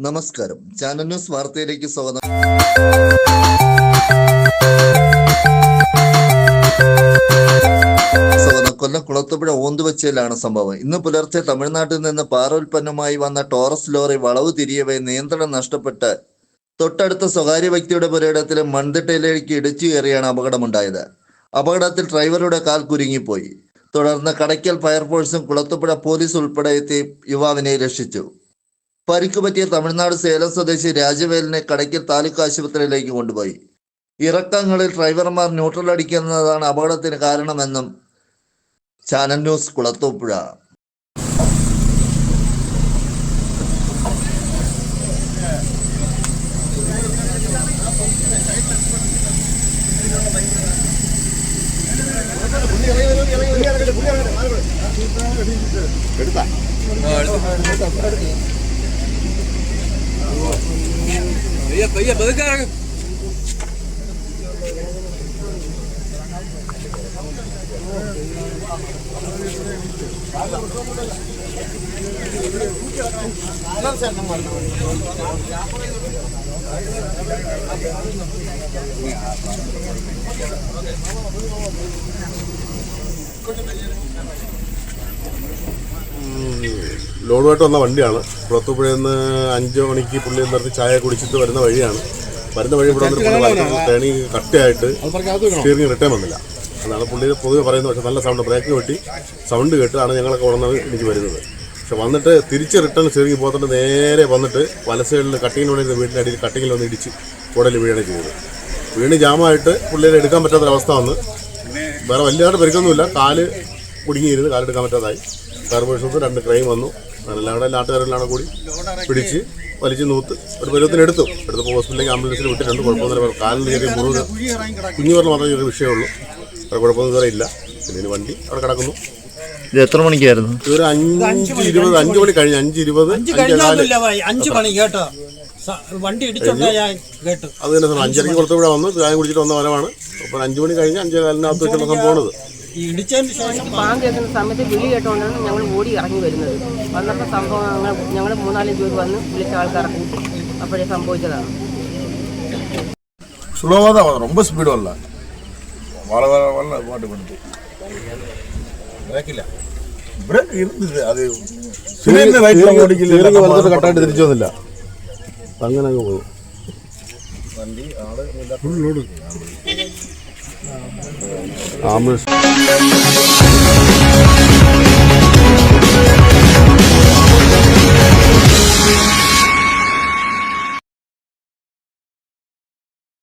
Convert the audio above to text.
നമസ്കാരം. Channel news വാർത്തയിലേക്ക് സ്വാഗതം. കൊല്ലം കുളത്തുപുഴ ഓന്തുവച്ചയിലാണ് സംഭവം. ഇന്ന് പുലർച്ചെ തമിഴ്നാട്ടിൽ നിന്ന് പാറോൽപ്പന്നമായി വന്ന ടോറസ് ലോറി വളവ് തിരിയവേ നിയന്ത്രണം നഷ്ടപ്പെട്ട് തൊട്ടടുത്ത സ്വകാര്യ വ്യക്തിയുടെ പുരയിടത്തിലെ മൺതിട്ടയിലേക്ക് ഇടിച്ചു കയറിയാണ് അപകടമുണ്ടായത്. അപകടത്തിൽ ഡ്രൈവറുടെ കാൽ കുരുങ്ങിപ്പോയി. തുടർന്ന് കടയ്ക്കൽ ഫയർഫോഴ്സും കുളത്തുപുഴ പോലീസ് ഉൾപ്പെടെ എത്തി യുവാവിനെ രക്ഷിച്ചു. പരിക്ക് പറ്റിയ തമിഴ്നാട് സേലം സ്വദേശി രാജവേലിനെ കടയ്ക്കൽ താലൂക്ക് ആശുപത്രിയിലേക്ക് കൊണ്ടുപോയി. ഇറക്കങ്ങളിൽ ഡ്രൈവർമാർ ന്യൂട്രൽ അടിക്കുന്നതാണ് അപകടത്തിന് കാരണമെന്നും ചാനൽ ന്യൂസ് കുളത്തൂപ്പുഴ. பெரிய பெரிய பெருக்காங்க கொஞ்சம் ലോഡുമായിട്ട് വന്ന വണ്ടിയാണ്. കുളത്തുപുഴയിൽ നിന്ന് അഞ്ച് മണിക്ക് പുള്ളി നിർത്തി ചായ കുടിച്ചിട്ട് വരുന്ന വഴിയാണ്. വരുന്ന വഴി ഇവിടെ വന്നിട്ട് പുള്ളി വലത്തോട്ട് ടേണി കട്ടയായിട്ട് സ്റ്റിയറിംഗ് റിട്ടേൺ വന്നില്ല. അതാണ് പുള്ളി പൊതുവെ പറയുന്നത്. പക്ഷേ നല്ല സൗണ്ട് ബ്രേക്ക് വെട്ടി സൗണ്ട് കേട്ടാണ് ഞങ്ങളൊക്കെ ഉടനെ എനിക്ക് വരുന്നത്. പക്ഷെ വന്നിട്ട് തിരിച്ച് റിട്ടേൺ സ്റ്റിയറിംഗ് പോകത്തിട്ട് നേരെ വന്നിട്ട് വല സൈഡിൽ കട്ടിങ്ങിനുള്ളിൽ വീടിന്റെ അടിയിൽ കട്ടിങ്ങിൽ വന്ന് ഇടിച്ച് ഉടലിൽ വീഴാണ് ചെയ്തത്. വീണ് ജാമായിട്ട് പുള്ളിയെ എടുക്കാൻ പറ്റാത്തൊരവസ്ഥ വന്ന്. വേറെ വലിയതായിട്ട് പരിക്കൊന്നുമില്ല. കാൽ കുടുങ്ങിയിരുന്ന് കാലെടുക്കാൻ പറ്റാതായി. ഫയർഫോഴ്സ് രണ്ട് ക്രൈം വന്നു. എല്ലാവരുടെ നാട്ടുകാരെല്ലാം കൂടി പിടിച്ച് വലിച്ചു നൂത്ത് ഒരു പരുവത്തിന് എടുത്തു. എടുത്തപ്പോൾ ഹോസ്പിറ്റലിലേക്ക് ആംബുലൻസിൽ വിട്ട് രണ്ട് കുഴപ്പമൊന്നുമില്ല. കാലിന് ചെറിയ മുറിവ് കുഞ്ഞു പറഞ്ഞ മാത്രമേ ചെറിയ വിഷയമുള്ളൂ അവിടെ കുഴപ്പമൊന്നും ഇതുവരെ ഇല്ല. പിന്നെ വണ്ടി അവിടെ കിടക്കുന്നു. ഇത് എത്ര മണിക്കായിരുന്നു? ഇതൊരു അഞ്ച് ഇരുപത് അഞ്ച് മണി കഴിഞ്ഞ് അഞ്ച് ഇരുപത് അഞ്ച് മണി കേട്ടോ. വണ്ടി കേട്ടു. അത് തന്നെ സാർ അഞ്ചരയ്ക്ക് പുറത്ത് ഇവിടെ വന്നു ചായ കുടിച്ചിട്ട് വന്ന വരവാണ് അപ്പോൾ അഞ്ച് മണി കഴിഞ്ഞ് അഞ്ചേ കാലിനകത്ത് വെച്ചുള്ള സംഭവമാണിത് ഈ ഇടിച്ചതിന് ശേഷം പാമ്പ് കേൾക്കുന്ന സമയത്ത് വിളി കേട്ടോണ്ടാണ് ഞങ്ങൾ ഓടി ഇറങ്ങി വരുന്നത് വന്നപ്പോൾ സംഭവം ഞങ്ങൾ ഞങ്ങൾ മൂന്നാലഞ്ച് പേര് വന്ന് വിളിച്ച ആൾക്കാരെ കൂട്ടി അപ്പോഴേ സംഭവിച്ചതാണ് ஸ்லோவாக தான் வரும் ரொம்ப ஸ்பீடு வரல வள வள வள பாட்டு பண்ணிட்டு பிரேக் இல்லை பிரேக் இருந்தது அது சிலிண்டர் லைட்ல ஓடிக்கல സ്റ്റിയറിംഗ് വലത്തോട്ട് കട്ടായിട്ട് തിരിച്ചു വന്നില്ല അങ്ങനെ അങ്ങ് പോകും வண்டி ஆளு Arme.